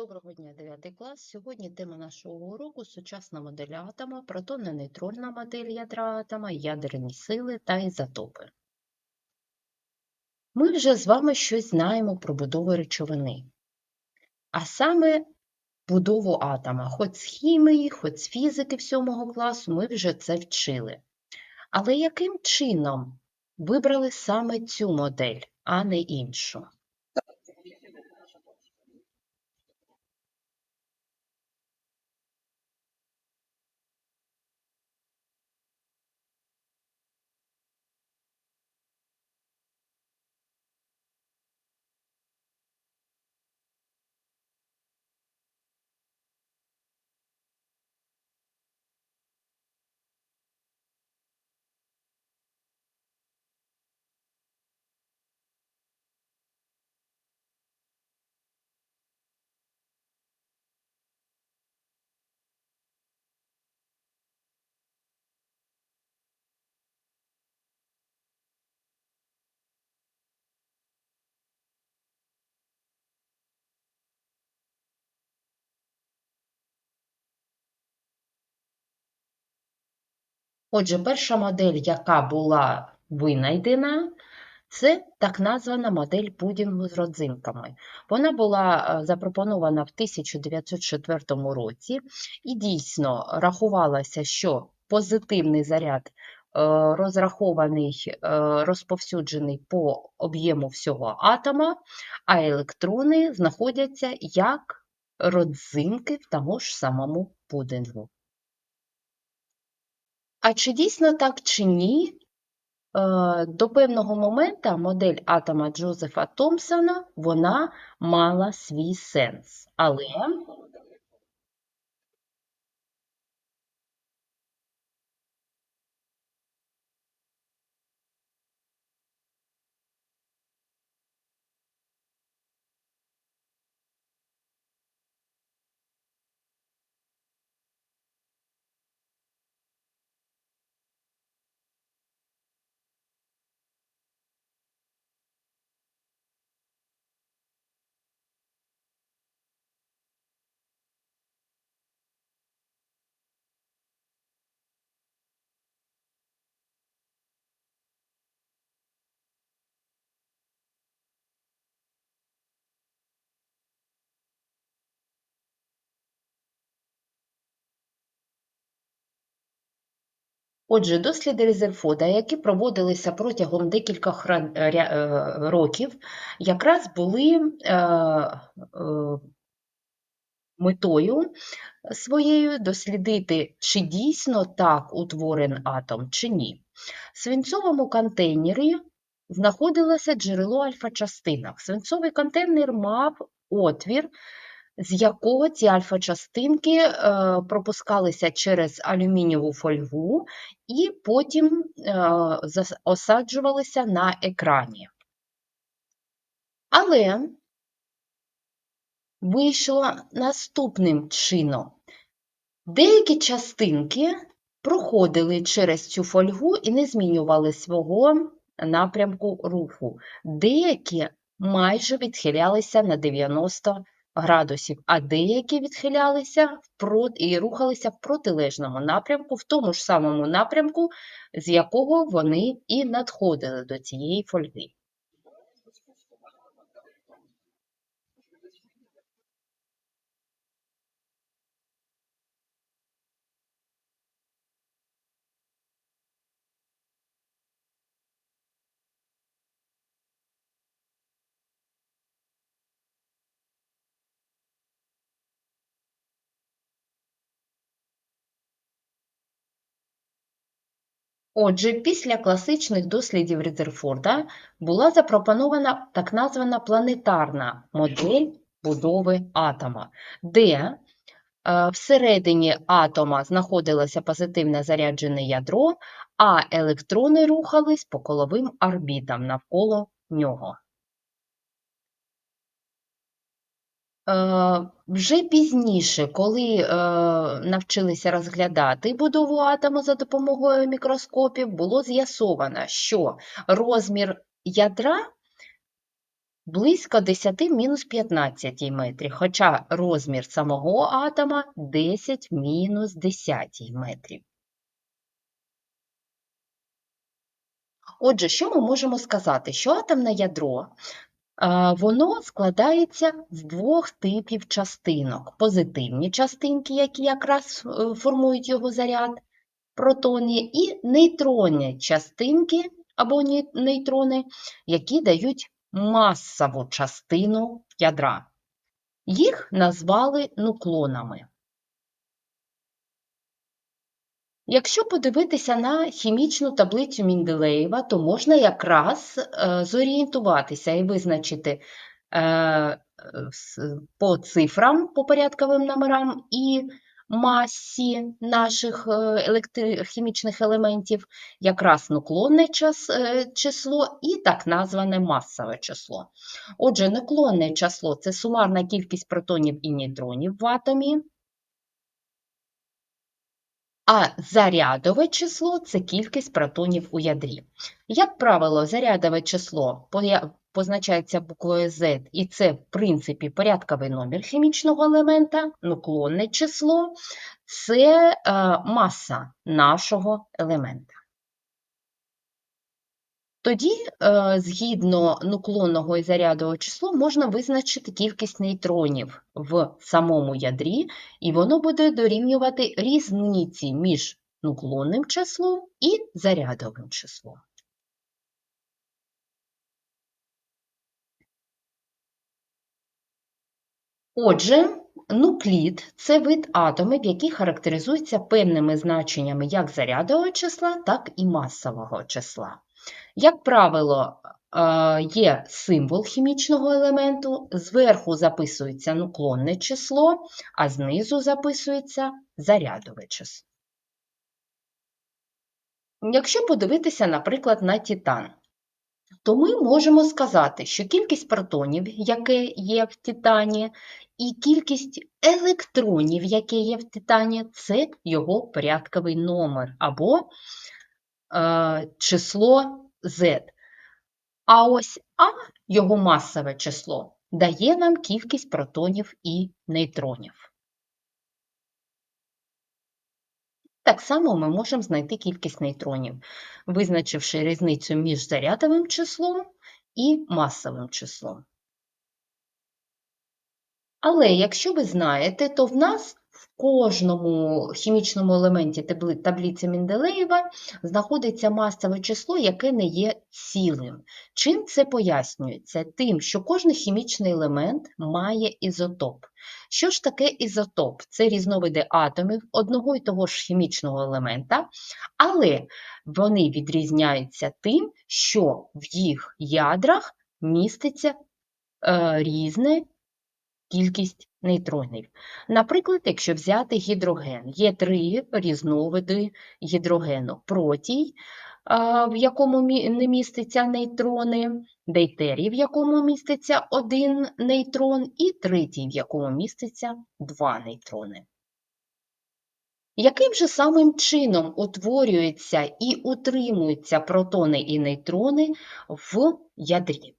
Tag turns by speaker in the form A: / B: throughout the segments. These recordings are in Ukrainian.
A: Доброго дня, 9 клас. Сьогодні тема нашого уроку сучасна модель атома, протонно-нейтронна модель ядра атома, ядерні сили та ізотопи. Ми вже з вами щось знаємо про будову речовини, а саме будову атома, хоч з хімії, хоч з фізики 7 класу, ми вже це вчили. Але яким чином вибрали саме цю модель, а не іншу? Отже, перша модель, яка була винайдена, це так названа модель пудінгу з родзинками. Вона була е, запропонована в 1904 році і дійсно рахувалося, що позитивний заряд е, розрахований, е, розповсюджений по об'єму всього атома, а електрони знаходяться як родзинки в тому ж самому пудингу. А чи дійсно так чи ні? Е, До певного моменту модель атома Джозефа Томпсона вона мала свій сенс. Але Отже, досліди Резерфода, які проводилися протягом декількох ря- е, років, якраз були е, е, метою своєю дослідити, чи дійсно так утворений атом, чи ні. В свинцовому контейнері знаходилося джерело альфа-частинок. Свинцовий контейнер мав отвір, з якого ці альфа-частинки е, пропускалися через алюмінієву фольгу і потім е, осаджувалися на екрані. Але вийшло наступним чином. Деякі частинки проходили через цю фольгу і не змінювали свого напрямку руху. Деякі майже відхилялися на 90 градусів, а деякі відхилялися і рухалися в протилежному напрямку, в тому ж самому напрямку, з якого вони і надходили до цієї фольги. Отже, після класичних дослідів Резерфорда була запропонована так названа планетарна модель будови атома, де е, всередині атома знаходилося позитивно заряджене ядро, а електрони рухались по коловим орбітам навколо нього. Е, Вже пізніше, коли е, навчилися розглядати будову атому за допомогою мікроскопів, було з'ясовано, що розмір ядра близько 10 мінус 15 метрі, хоча розмір самого атома 10 мінус 10 метрів. Отже, що ми можемо сказати? Що атомне ядро воно складається з двох типів частинок: позитивні частинки, які якраз е, формують його заряд, протони, і нейтронні частинки або нейтрони, які дають масову частину ядра. Їх назвали нуклонами. Якщо подивитися на хімічну таблицю Менделеєва, то можна якраз е, зорієнтуватися і визначити е, по цифрам, по порядковим номерам і масі наших е, хімічних елементів, якраз нуклонне число і так назване масове число. Отже, нуклонне число це сумарна кількість протонів і нейтронів в атомі. А зарядове число це кількість протонів у ядрі. Як правило, зарядове число позначається буквою Z, і це, в принципі, порядковий номер хімічного елемента, нуклонне число це е, маса нашого елемента. Тоді, е, згідно нуклонного і зарядового число, можна визначити кількість нейтронів в самому ядрі, і воно буде дорівнювати різниці між нуклонним числом і зарядовим числом. Отже, нуклід – це вид атомів, які характеризуються певними значеннями як зарядового числа, так і масового числа. Як правило, е, є символ хімічного елементу, зверху записується нуклонне число, а знизу записується зарядове число. Якщо подивитися, наприклад, на титан, то ми можемо сказати, що кількість протонів, яке є в титані, і кількість електронів, яке є в титані, це його порядковий номер або число Z. А ось А, його масове число, дає нам кількість протонів і нейтронів. Так само ми можемо знайти кількість нейтронів, визначивши різницю між зарядовим числом і масовим числом. Але якщо ви знаєте, то в нас в кожному хімічному елементі табли- таблиці Менделеєва знаходиться масове число, яке не є цілим. Чим це пояснюється? Тим, що кожен хімічний елемент має ізотоп. Що ж таке ізотоп? Це різновиди атомів одного і того ж хімічного елемента, але вони відрізняються тим, що в їх ядрах міститься е, різне кількість нейтронів. Наприклад, якщо взяти гідроген, є три різновиди гідрогену: протій, в якому не міститься нейтрони, дейтерій, в якому міститься один нейтрон, і третій, в якому міститься два нейтрони. Яким же самим чином утворюються і утримуються протони і нейтрони в ядрі?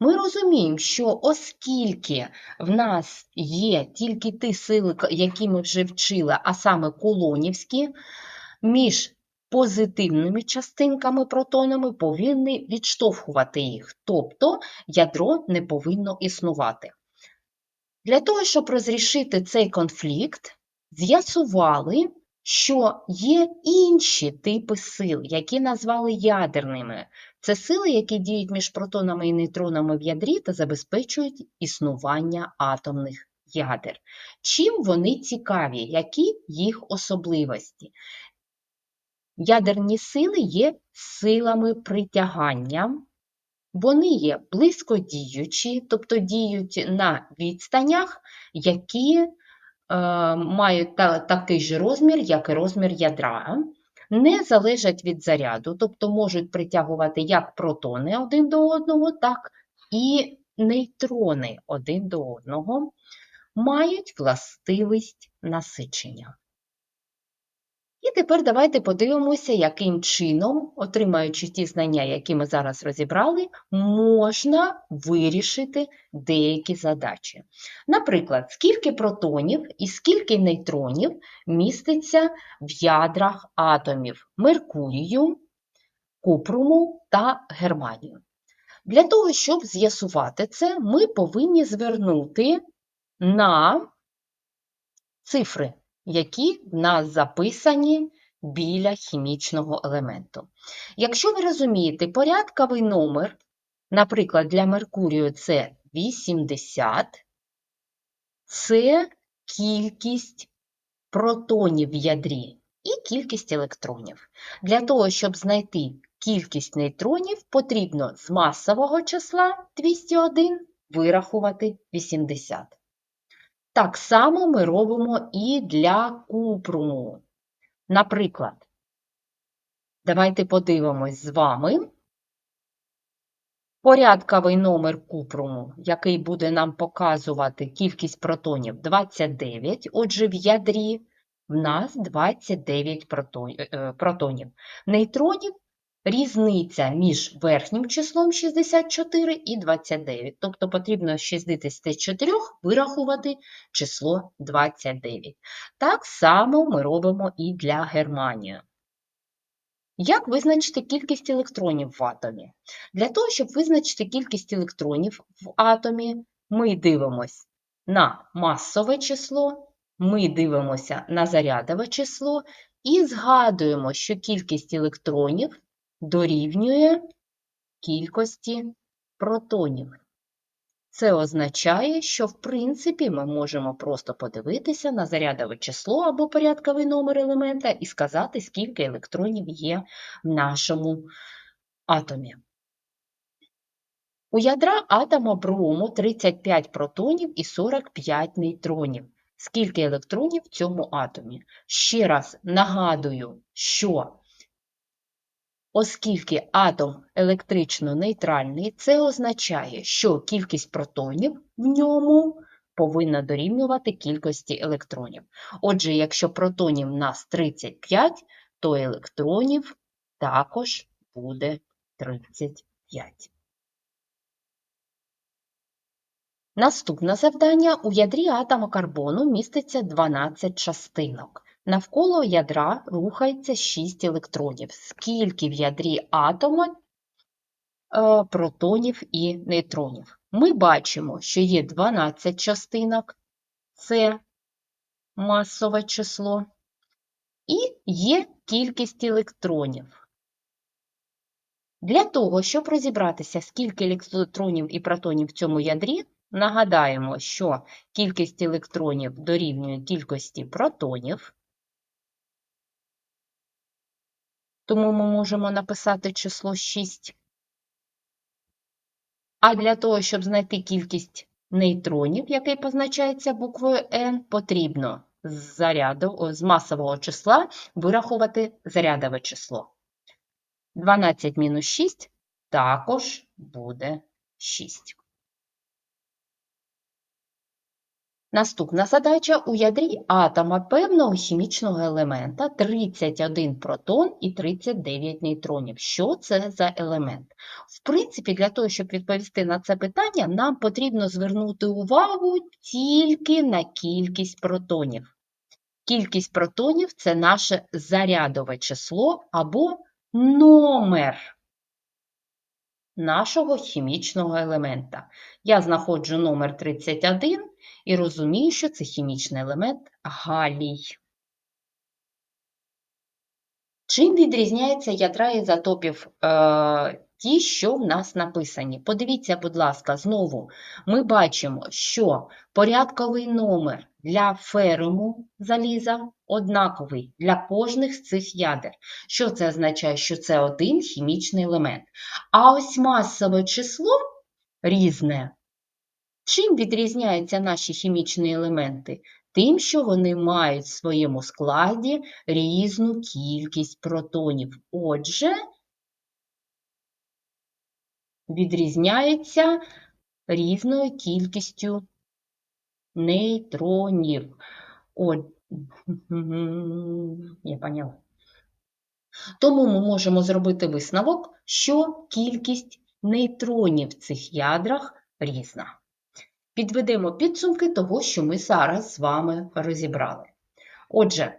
A: Ми розуміємо, що оскільки в нас є тільки ті сили, які ми вже вчили, а саме кулонівські, між позитивними частинками протонами повинні відштовхувати їх, тобто ядро не повинно існувати. Для того, щоб розрішити цей конфлікт, з'ясували, що є інші типи сил, які назвали ядерними. Це сили, які діють між протонами і нейтронами в ядрі та забезпечують існування атомних ядер. Чим вони цікаві, які їх особливості? Ядерні сили є силами притягання, вони є близькодіючі, тобто діють на відстанях, які мають такий же розмір, як і розмір ядра, не залежать від заряду, тобто можуть притягувати як протони один до одного, так і нейтрони один до одного, мають властивість насичення. І тепер давайте подивимося, яким чином, отримаючи ті знання, які ми зараз розібрали, можна вирішити деякі задачі. Наприклад, скільки протонів і скільки нейтронів міститься в ядрах атомів Меркурію, купруму та германію. Для того, щоб з'ясувати це, ми повинні звернути на цифри, які в нас записані біля хімічного елементу. Якщо ви розумієте, порядковий номер, наприклад, для Меркурію це 80, це кількість протонів в ядрі і кількість електронів. Для того, щоб знайти кількість нейтронів, потрібно з масового числа 201 вирахувати 80. Так само ми робимо і для купруму. Наприклад, давайте подивимось з вами порядковий номер купруму, який буде нам показувати кількість протонів 29. Отже, в ядрі в нас 29 е, протонів. Нейтронів різниця між верхнім числом 64 і 29. Тобто потрібно з 64 вирахувати число 29. Так само ми робимо і для Германії. Як визначити кількість електронів в атомі? Для того, щоб визначити кількість електронів в атомі, ми дивимося на масове число, ми дивимося на зарядове число і згадуємо, що кількість електронів дорівнює кількості протонів. Це означає, що в принципі ми можемо просто подивитися на зарядове число або порядковий номер елемента і сказати, скільки електронів є в нашому атомі. У ядра атома брому 35 протонів і 45 нейтронів. Скільки електронів в цьому атомі? Ще раз нагадую, що Оскільки атом електрично нейтральний, це означає, що кількість протонів в ньому повинна дорівнювати кількості електронів. Отже, якщо протонів в нас 35, то електронів також буде 35. Наступне завдання. У ядрі атома карбону міститься 12 частинок. Навколо ядра рухається 6 електронів. Скільки в ядрі атома е, протонів і нейтронів? Ми бачимо, що є 12 частинок, це масове число, і є кількість електронів. Для того, щоб розібратися, скільки електронів і протонів в цьому ядрі, нагадаємо, що кількість електронів дорівнює кількості протонів. Тому ми можемо написати число 6. А для того, щоб знайти кількість нейтронів, який позначається буквою N, потрібно з, заряду, з масового числа вирахувати зарядове число. 12 мінус 6 також буде 6. Наступна задача у ядрі атома певного хімічного елемента 31 протон і 39 нейтронів. Що це за елемент? В принципі, для того, щоб відповісти на це питання, нам потрібно звернути увагу тільки на кількість протонів. Кількість протонів це наше зарядове число або номер нашого хімічного елемента. Я знаходжу номер 31 і розумію, що це хімічний елемент галій. Чим відрізняється ядра ізотопів е, ті, що в нас написані? Подивіться, будь ласка, знову ми бачимо, що порядковий номер для феруму заліза однаковий для кожних з цих ядер. Що це означає? Що це один хімічний елемент. А ось масове число різне. Чим відрізняються наші хімічні елементи? Тим, що вони мають в своєму складі різну кількість протонів. Отже, відрізняється різною кількістю нейтронів. От, Я поняла. Тому ми можемо зробити висновок, що кількість нейтронів в цих ядрах різна. Підведемо підсумки того, що ми зараз з вами розібрали. Отже,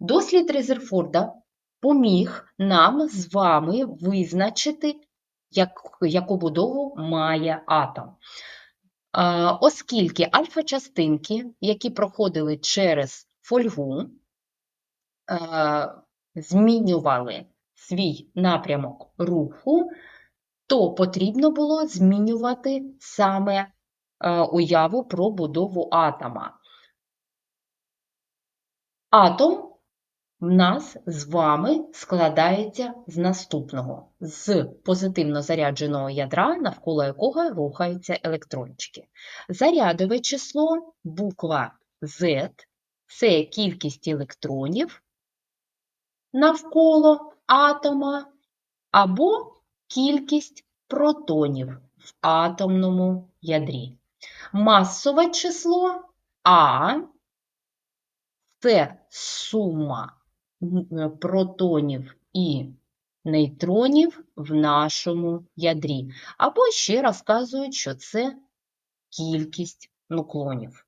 A: дослід Резерфорда поміг нам з вами визначити, як, яку будову має атом. Оскільки альфа-частинки, які проходили через фольгу, змінювали свій напрямок руху, то потрібно було змінювати саме уяву про будову атома. Атом в нас з вами складається з наступного: з позитивно зарядженого ядра, навколо якого рухаються електрончики. Зарядове число, буква Z це кількість електронів навколо атома або кількість протонів в атомному ядрі. Масове число А це сума протонів і нейтронів в нашому ядрі. Або ще розказують, що це кількість нуклонів.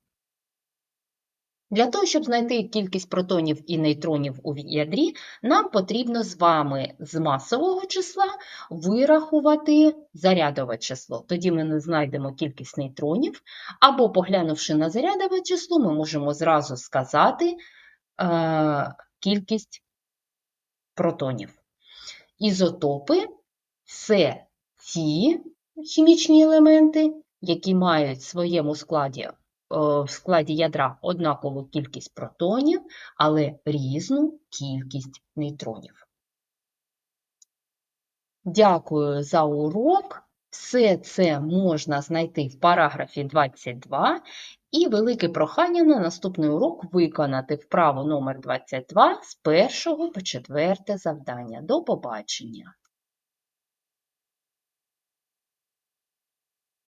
A: Для того, щоб знайти кількість протонів і нейтронів у ядрі, нам потрібно з вами з масового числа вирахувати зарядове число. Тоді ми не знайдемо кількість нейтронів, або, поглянувши на зарядове число, ми можемо зразу сказати е, кількість протонів. Ізотопи це ті хімічні елементи, які мають в своєму складі в складі ядра однакову кількість протонів, але різну кількість нейтронів. Дякую за урок. Все це можна знайти в параграфі 22. І велике прохання на наступний урок виконати вправу номер 22 з першого по четверте завдання. До побачення!